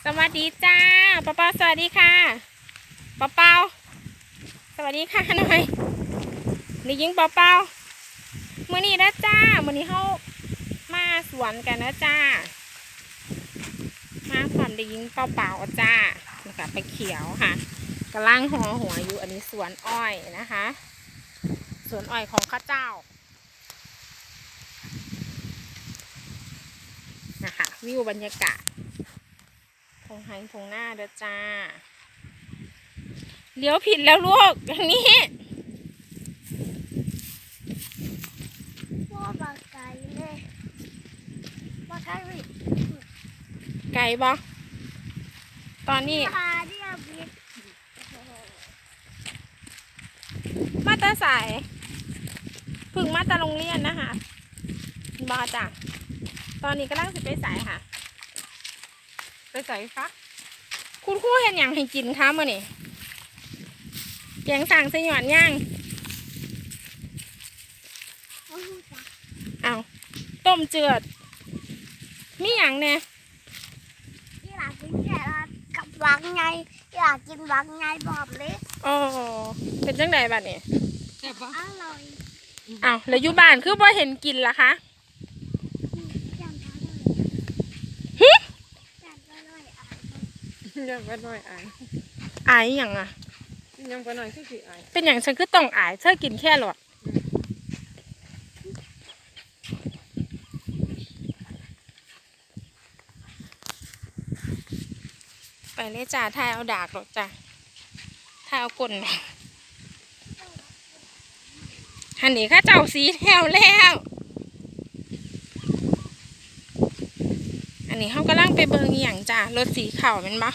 สวัสดีจ้าเปาเปาสวัสดีค่ะเปาเปาสวัสดีค่ะหน่อยนี่ยิงเปาเปามื่อนี้นะจ้ามื่อนี้เขามาสวนกันนะจ้า มาความได้ยิงเปาเปาจ้าแล้วก็ไปเขียวค่ะกำลังหัวหัวอยู่อันนี้สวนอ้อยนะคะ สวนอ้อยของข้าเจ้านะคะวิวบรรยากาศ งไฮทงหน้าเด้อจ้า เลี้ยวผิดแล้วลูกอย่างนี้ว่าบางไก่เลยว่าใช่ไหมไกลบ่ตอนนี้พาเดียวบิดมาแตาสายพึ่งมาแตาโรงเรียนนะคะบอจ้ะตอนนี้กำลังสิไปสายค่ะ ไปใส่คะคุณครูเห็นอย่างให้กินคะมื่อนี่แกงสั่งสยอนย่างว่าหูจักเอาต้มเจือด มีอย่างแน่ที่หลากินแค่ละกับวังไงที่หลากินวังไงบอบเลยอ๋อเป็นจังไดบัดนี้อร่อยอ้าวแล้วอยู่บ้านคือบ่เห็นกินล่ะคะ จำได้เลย หึ จำได้เลยอะ ยังก็น้อยอายอายอหย่างอะ ยังก็น้อยคือสิอายเป็นอย่างฉันคือต้องอายเธอกินแค่หลอดไปเลยจ้าทายเอาดากหรอกจ้าทายเอากลนหรอกฮันนี่ข้าเจ้าสีแถวแล้ว อันนี้เขาก็ล่างไปเบิงอย่างจ้ารถสีขาวเป็นปะ